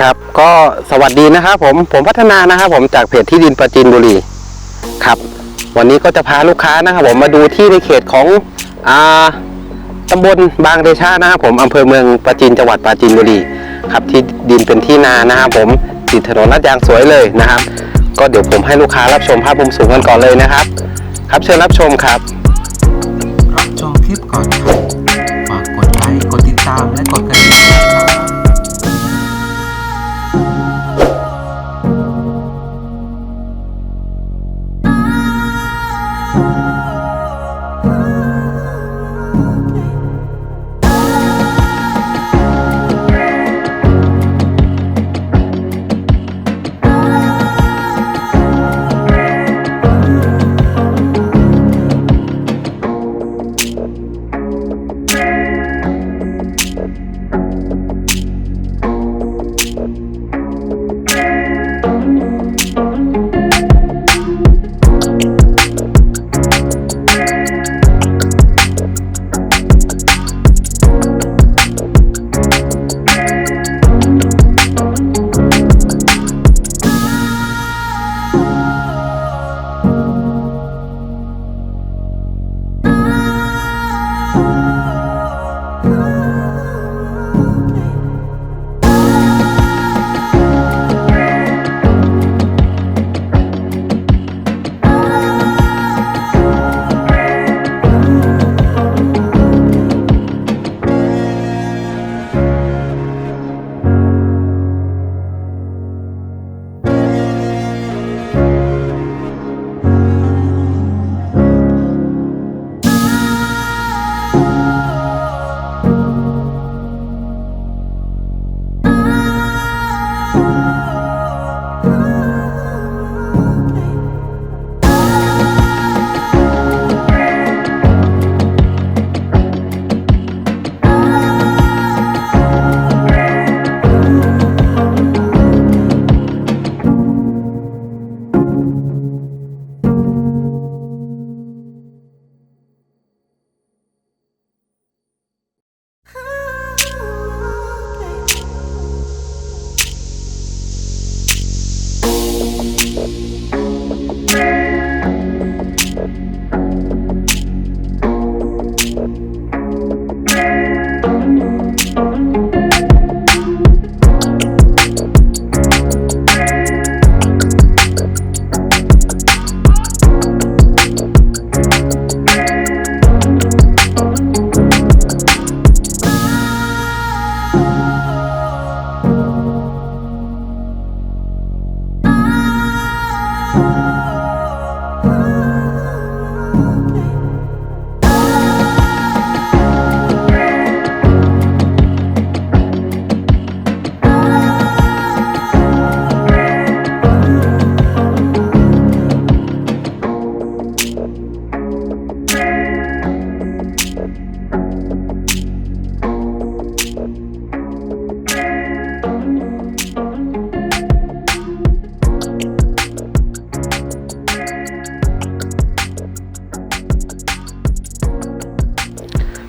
ครับก็สวัสดีนะครับผมผมพัฒนานะครับผมจากเพจที่ดินประจินบุรีครับ วันนี้ก็จะพาลูกค้านะครับผมมาดูที่ในเขตของอ่าตำบลบางเดชานะครับผมอำเภอเมืองปราจีนจังหวัดปราจีนบุรีครับที่ดินเป็นที่นานะครับผมติดถนนลาดยางสวยเลยนะครับ ก็เดี๋ยวผมให้ลูกค้ารับชมภาพมุมสูงกันก่อนเลยนะครับ ครับเชิญรับชมครับ รับชมคลิปก่อนครับ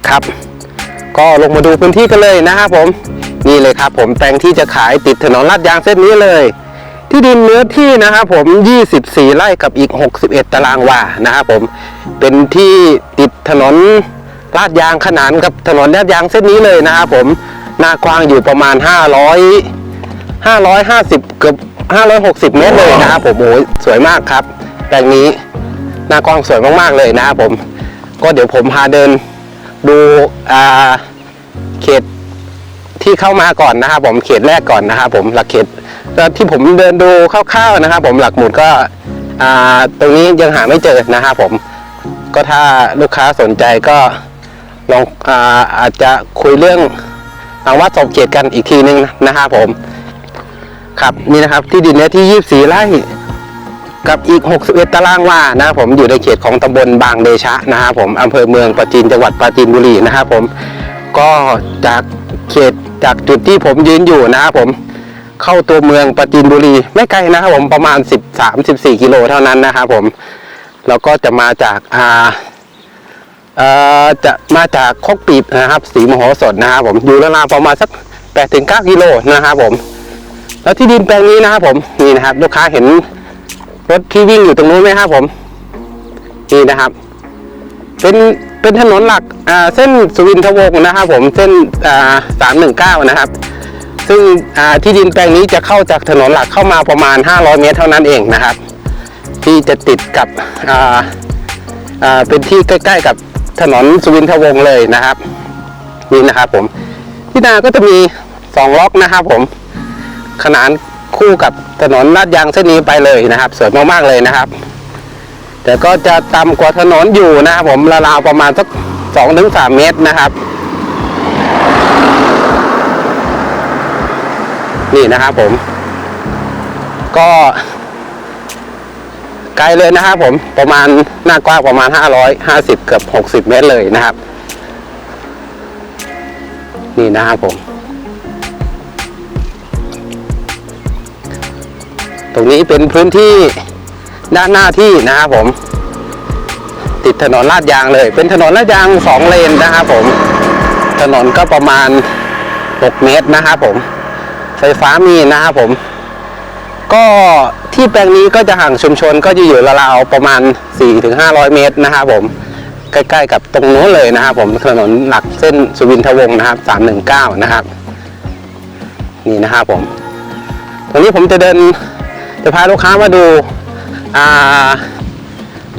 ครับ ก็ลงมาดูพื้นที่กันเลยนะครับผม นี่เลยครับ ผมแปลงที่จะขายติดถนนลาดยางเส้นนี้เลย ที่ดินเนื้อที่นะครับผม 24 ไร่กับอีก 61 ตารางวานะครับผม เป็นที่ติดถนนลาดยางขนานกับถนนลาดยางเส้นนี้เลยนะครับผม หน้ากว้างอยู่ประมาณ 500 550 เกือบ 560 เมตรเลยนะครับผมโอ้ยสวยมากครับ แปลงนี้หน้ากว้างสวยมากๆเลยนะครับผม ก็เดี๋ยวผมพาเดิน ดูเขตที่เข้ามาก่อนนะครับผมเขตแรกก่อนนะครับผมหลักเขตแล้วที่ผมเดินดูคร่าวๆนะครับ ผมหลักหมุดก็ตรงนี้ยังหาไม่เจอนะครับผมก็ถ้าลูกค้าสนใจก็ลองอาอาจจะคุยเรื่องทางวัดสอบเขตกันอีกทีนึงนะครับผม ครับนี่นะครับที่ดินเนื้อที่ 24 ไร่ กับอีก 61 ตารางวานะครับผมอยู่ในเขตของตำบลบางเดชะนะครับผมอำเภอเมืองปราจีนจังหวัดปราจีนบุรีนะครับผมก็จากเขตจากจุดที่ผมยืนอยู่นะครับผมเข้าตัวเมืองปราจีนบุรี ไม่ไกลนะครับผมประมาณ 13-14 กิโลเท่านั้นนะครับผมแล้วก็จะมาจากอ่าจะมาจากคกปีบนะครับ สีมโหสถนะครับผมอยู่ราวๆประมาณสัก8-9กิโลนะครับผม แล้วที่ดินแปลงนี้นะครับผมนี่นะครับลูกค้าเห็น รถที่วิ่งอยู่ตรงนู้นไหมครับผมนี่นะครับ เป็นเป็นถนนหลักเส้นสุวินทวงศ์นะครับผมเส้นสามหนึ่งเก้านะครับ ซึ่งที่ดินแปลงนี้จะเข้าจากถนนหลักเข้ามาประมาณ 500 เมตรเท่านั้นเองนะครับ ที่จะติดกับเป็นที่ใกล้ ๆ กับถนนสุวินทวงศ์เลยนะครับนี่นะครับผมที่นาก็จะมีสองล็อกนะครับผมขนาน คู่กับถนนลาดยางเส้นนี้ไปเลยนะครับ สวยมากๆเลยนะครับ แต่ก็จะต่ำกว่าถนนอยู่นะครับผมราวๆประมาณสักสองถึงสามเมตรนะครับ นี่นะครับผม ก็ไกลเลยนะครับผมประมาณหน้ากว้างประมาณ 550 เกือบ 60 เมตรเลยนะครับ นี่นะครับผม ตรงนี้เป็นพื้นที่ด้านหน้าที่นะครับผม ติดถนนลาดยางเลย เป็นถนนลาดยางสองเลนนะครับผม ถนนก็ประมาณ 6 เมตรนะครับผม ไฟฟ้ามีนะครับผม ก็ที่แปลงนี้ก็จะห่างชุมชนก็จะอยู่ราวๆประมาณ 4-500 เมตรนะครับผม ใกล้ๆกับตรงนู้นเลยนะครับผม ถนนหลักเส้นสุวินทวงศ์นะครับ 319 นะครับ นี่นะครับผมตรงนี้ผมจะเดิน จะพาลูกค้ามาดู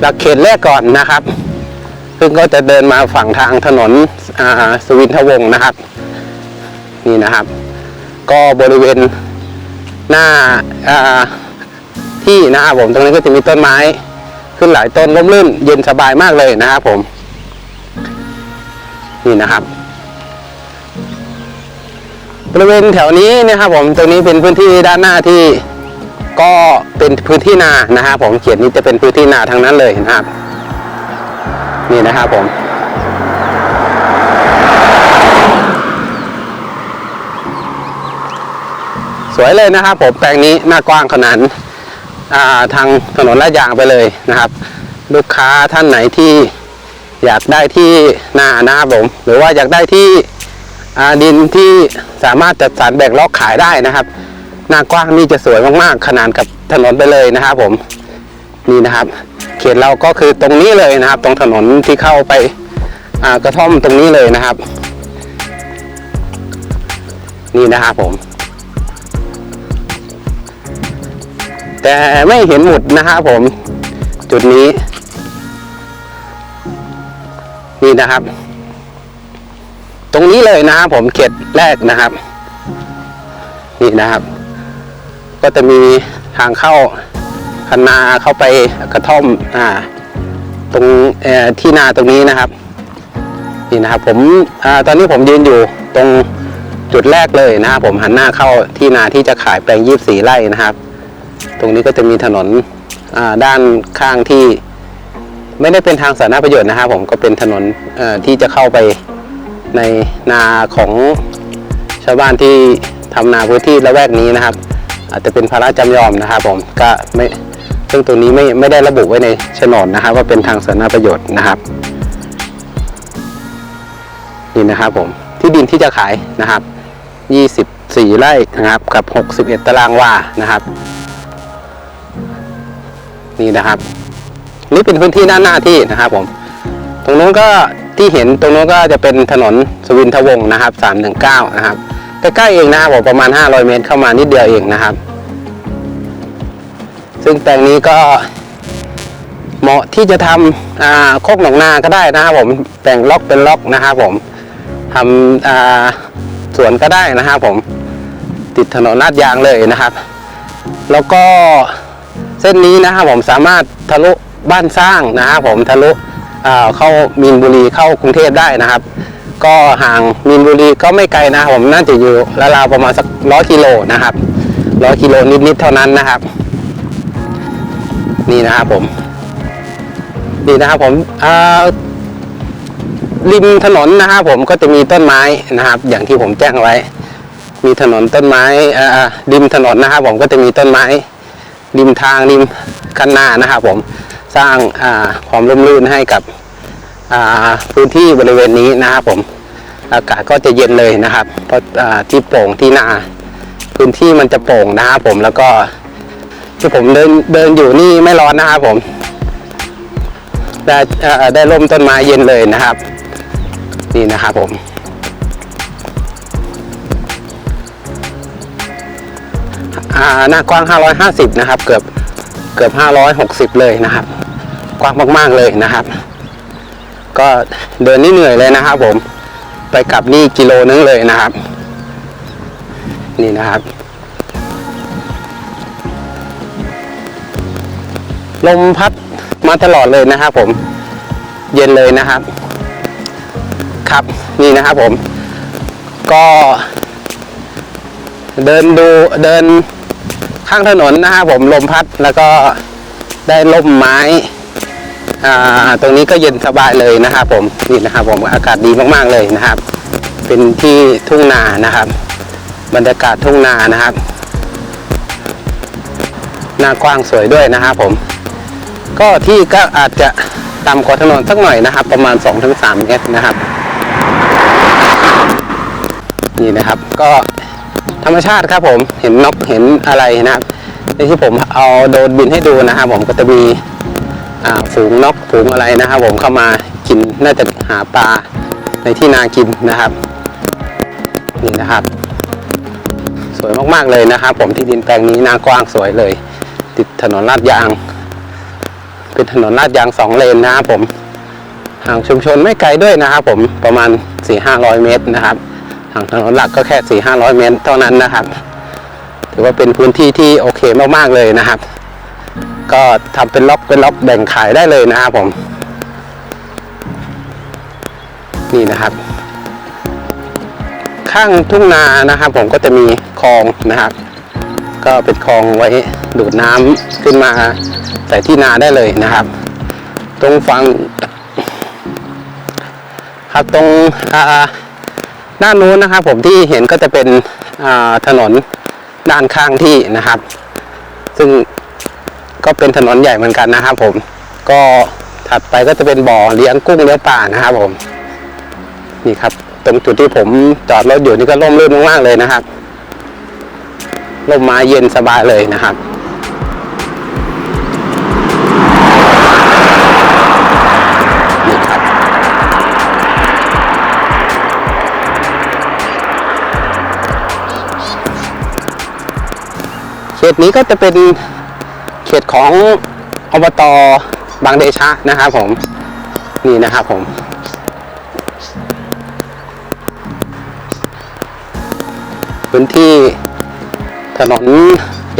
หลักเขตแรกก่อนนะครับ ซึ่งก็จะเดินมาฝั่งทางถนนสุวินทวงศ์นะครับ นี่นะครับ ก็บริเวณหน้าาที่นะครับผมตรงนี้ก็จะมีต้นไม้ ขึ้นหลายต้นร่มรื่นเย็นสบายมากเลยนะครับผม นี่นะครับบริเวณแถวนี้นะครับผมตรงนี้เป็นพื้นที่ด้านหน้าที่ ก็เป็นพื้นที่นานะครับผมเขียนนี้จะเป็นพื้นที่นาทั้งนั้นเลยนะครับ นี่นะครับผมสวยเลยนะครับผมแปลงนี้หน้ากว้างขนาดาทางถนนลาดยางไปเลยนะครับ ลูกค้าท่านไหนที่อยากได้ที่นานะครับผมหรือว่าอยากได้ที่ดินที่สามารถจัดสรรแบ่งลอกขายได้นะครับ หน้ากว้างนี่จะสวยมากๆ ขนานกับถนนไปเลยนะครับผมนี่นะครับ เขตเราก็คือตรงนี้เลยนะครับ ตรงถนนที่เข้าไปากระท่อมตรงนี้เลยนะครับ นี่นะครับผม แต่ไม่เห็นหมุดนะครับผม จุดนี้ นี่นะครับ ตรงนี้เลยนะครับผมเขตแรกนะครับ นี่นะครับ ก็จะมีทางเข้าคันนาเข้าไปกระท่อมอ่าตรงที่นาตรงนี้นะครับนี่นะครับผมอตอนนี้ผมยืนอยู่ตรงจุดแรกเลยนะครับผมหันหน้าเข้าที่นาที่จะขายแปลงยี่สไร่นะครับ ตรงนี้ก็จะมีถนนด้านข้างที่ ไม่ได้เป็นทางสาธารณประโยชน์นะครับ ผมก็เป็นถนนที่จะเข้าไปในนาของชาวบ้านที่ทำนาพื้นที่ละแวกนี้นะครับ อาจจะเป็นภาระจำยอมนะครับผมก็ไม่ซึ่งตรงนี้ไม่ไม่ได้ระบุไว้ในโฉนดนะครับ ว่าเป็นทางสาธารณประโยชน์นะครับนี่นะครับผมที่ดินที่จะขายนะครับ 24 ไร่นะครับกับ 61 ตารางวานะครับ นี่นะครับ นี่เป็นพื้นที่ด้านหน้าที่นะครับผมตรงนู้นก็ที่เห็นตรงนู้นก็จะเป็นถนนสวินทวงศ์นะครับ 319 นะครับ ใกล้ๆเองนะครับผมประมาณ 500 เมตรเข้ามานิดเดียวเองนะครับ ซึ่งแปลงนี้ก็เหมาะที่จะทำโคกหนองนาก็ได้นะครับผมแต่งล็อกเป็นล็อกนะครับผมทำสวนก็ได้นะครับผมติดถนนลาดยางเลยนะครับ แล้วก็เส้นนี้นะครับผมสามารถทะลุบ้านสร้างนะครับผมทะลุเข้ามีนบุรีเข้ากรุงเทพได้นะครับ ก็ห่างมีนบุรีก็ไม่ไกลนะผมน่าจะอยู่ราวๆประมาณสักร้อยกิโลนะครับร้อยกิโลนิดๆเท่านั้นนะครับ นี่นะครับผมนี่นะครับผมริมถนนนะครับผมก็จะมีต้นไม้นะครับ อย่างที่ผมแจ้งไว้ มีถนนต้นไม้ริมถนนนะครับ ผมก็จะมีต้นไม้ ริมทางริมคันนานะครับ ผมสร้างความร่มรื่นให้กับ พื้นที่บริเวณนี้นะครับผมอากาศก็จะเย็นเลยนะครับเพราะที่โป่งที่นา พื้นที่มันจะโป่งนะครับผมแล้วก็ที่ผมเดินเดินอยู่นี่ไม่ร้อนนะครับผมได้ได้ร่มต้นไม้เย็นเลยนะครับ นี่นะครับผม หน้ากว้าง 550 นะครับ เกือบเกือบ 560 เลยนะครับ กว้างมาก ๆ เลยนะครับ ก็เดินนี่เหนื่อยเลยนะครับ ผมไปกลับนี่กิโลนึงเลยนะครับ นี่นะครับลมพัดมาตลอดเลยนะครับผม เย็นเลยนะครับ ครับนี่นะครับผม ก็ เดินดูเดินข้างถนนนะครับผมลมพัดแล้วก็ได้ล่มไม้ ตรงนี้ก็เย็นสบายเลยนะครับผมนี่นะครับผมอากาศดีมากๆเลยนะครับ เป็นที่ทุ่งนานะครับ บรรยากาศทุ่งนานะครับหน้ากว้างสวยด้วยนะครับผม ก็ที่ก็อาจจะต่ำกว่าถนนสักหน่อยนะครับ ประมาณ 2-3 เมตรนะครับ นี่นะครับก็ธรรมชาติครับผมเห็นนกเห็นอะไรนะครับในที่ผมเอาโดรนบินให้ดูนะครับผมก็จะมี ฝูงนกฝูงอะไรนะครับผมเข้ามากินน่าจะหาปลาในที่นากินนะครับนี่นะครับ สวยมากๆเลยนะครับ ผมที่ดินแปลงนี้นากว้างสวยเลย ติดถนนลาดยาง เป็นถนนลาดยางสองเลนนะครับผมห่างชุมชนไม่ไกลด้วยนะครับ ผมประมาณ4-500 เมตรนะครับทางถนนหลักก็แค่4 5 0 0 เมตรเท่านั้นนะครับ ถือว่าเป็นพื้นที่ที่โอเคมากๆเลยนะครับ ก็ทำเป็นล็อกเป็นล็อกแบ่งขายได้เลยนะครับผม นี่นะครับ ข้างทุ่งนานะครับ ผมก็จะมีคลองนะครับ ก็เป็นคลองไว้ดูดน้ำขึ้นมาใส่ที่นาได้เลยนะครับ ตรงฝั่งครับตรงด้านนู้นนะครับ ผมที่เห็นก็จะเป็นถนนด้านข้างที่นะครับ ซึ่ง ก็เป็นถนนใหญ่เหมือนกันนะครับผม ก็ถัดไปก็จะเป็นบ่อเลี้ยงกุ้งเลี้ยงป่านะครับผม นี่ครับ ตรงจุดที่ผมจอดรถอยู่นี่ก็ร่มรื่นมากๆเลยนะครับร่มไม้เย็นสบายเลยนะครับเขตนี้ก็จะเป็น เขตของอบตบางเดชะนะครับผมนี่นะครับผมพื้นที่ถนน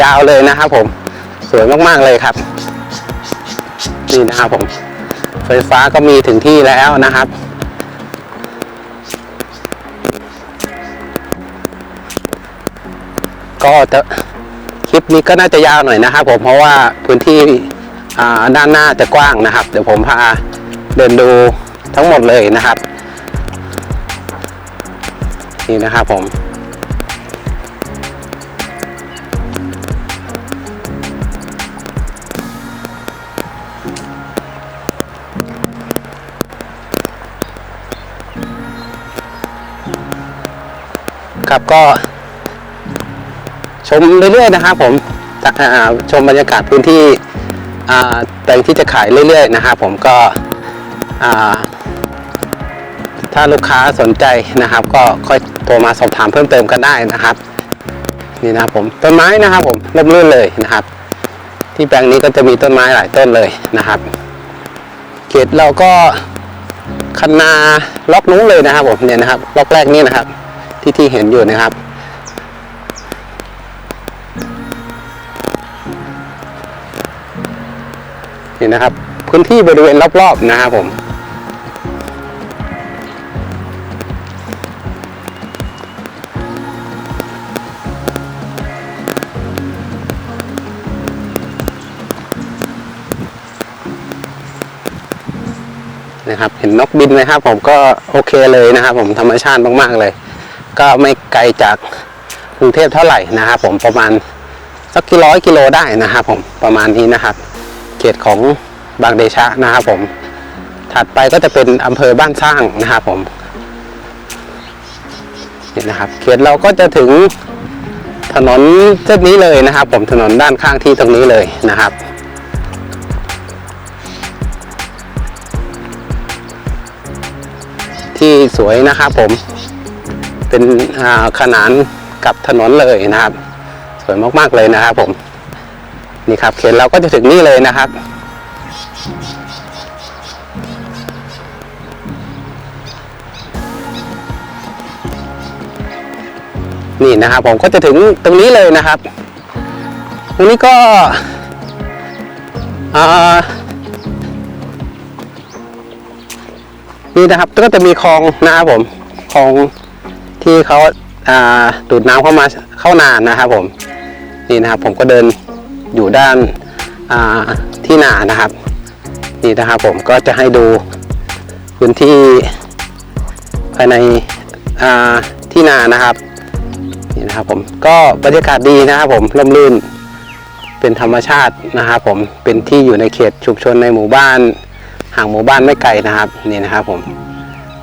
ยาวเลยนะครับผมสวยมากๆเลยครับ นี่นะครับผม ไฟฟ้าก็มีถึงที่แล้วนะครับ ก็จะ คลิปนี้ก็น่าจะยาวหน่อยนะครับผมเพราะว่าพื้นที่ด้านหน้าจะกว้างนะครับ เดี๋ยวผมพาเดินดูทั้งหมดเลยนะครับ นี่นะครับผมครับก็ ชมเรื่อยๆนะครับผมจากชมบรรยากาศพื้นที่แปลงที่จะขายเรื่อยๆนะครับผมก็ถ้าลูกค้าสนใจนะครับ ก็ค่อยโทรมาสอบถามเพิ่มเติมกันได้นะครับ นี่นะครับผมต้นไม้นะครับผมร่มรื่นเลยนะครับ ที่แปลงนี้ก็จะมีต้นไม้หลายต้นเลยนะครับเขตเราก็คันนาล็อกนู้นเลยนะครับผมเนี่ยนะครับล็อกแรกนี่นะครับ ที่ที่เห็นอยู่นะครับ นี่นะครับ พื้นที่บริเวณรอบๆนะครับผม นะครับ เห็นนกบินไหมครับ ผมก็โอเคเลยนะครับ ผมธรรมชาติมากๆเลย ก็ไม่ไกลจากกรุงเทพเท่าไหร่นะครับ ผมประมาณสักกี่ร้อยกิโลได้นะครับ ผมประมาณนี้นะครับ เขตของบางเดชะนะครับผม ถัดไปก็จะเป็นอำเภอบ้านสร้างนะครับผมนี่นะครับเขตเราก็จะถึงถนนเส้นนี้เลยนะครับ ผมถนนด้านข้างที่ตรงนี้เลยนะครับที่สวยนะครับผมเป็นอาขนานกับถนนเลยนะครับ สวยมากๆเลยนะครับผม นี่ครับเข็นเราก็จะถึงนี่เลยนะครับ นี่นะครับผมก็จะถึงตรงนี้เลยนะครับ ตรงนี้ก็อ่านี่นะครับก็จะมีคลองนะครับผมคลองที่เขาอ่าดูดน้ำเข้ามาเข้านานนะครับผม นี่นะครับผมก็เดิน อยู่ด้านาที่นานะครับ นี่นะครับผมก็จะให้ดูพื้นที่ภายในาที่นานะครับนี่นะครับผมก็บรรยากาศดีนะครับผมร่มรื่นเป็นธรรมชาตินะครับผมเป็นที่อยู่ในเขตชุมชนในหมู่บ้าน ห่างหมู่บ้านไม่ไกลนะครับนี่นะครับผม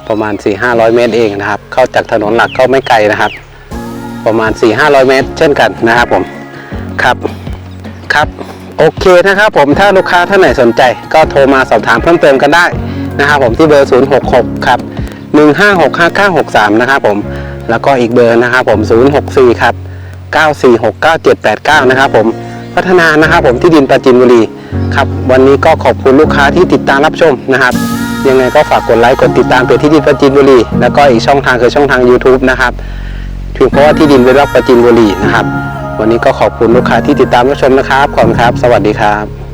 ประมาณ 4-500 เมตรเองนะครับ เข้าจากถนนหลักก็ไม่ไกลนะครับ ประมาณ 4-500 เมตร เช่นกันนะครับผมครับ ครับ โอเคนะครับผมถ้าลูกค้าท่านไหนสนใจ ก็โทรมาสอบถามเพิ่มเติมกันได้นะครับผมที่เบอร์ 066 ครับ 1565963 นะครับผมแล้วก็อีกเบอร์นะครับผม 064 ครับ 9469789 นะครับผมพัฒนานะครับผมที่ดินปราจินบุรีครับวันนี้ก็ขอบคุณลูกค้าที่ติดตามรับชมนะครับ ยังไงก็ฝากกดไลค์กดติดตามเพจที่ดินปราจินบุรี แล้วก็อีกช่องทางคือช่องทาง YouTube นะครับถึงเพราะว่าที่ดินเวลล็อกปราจินบุรีนะครับ วันนี้ก็ขอบคุณลูกค้าที่ติดตามรับชมนะครับขอบคุณครับ สวัสดีครับ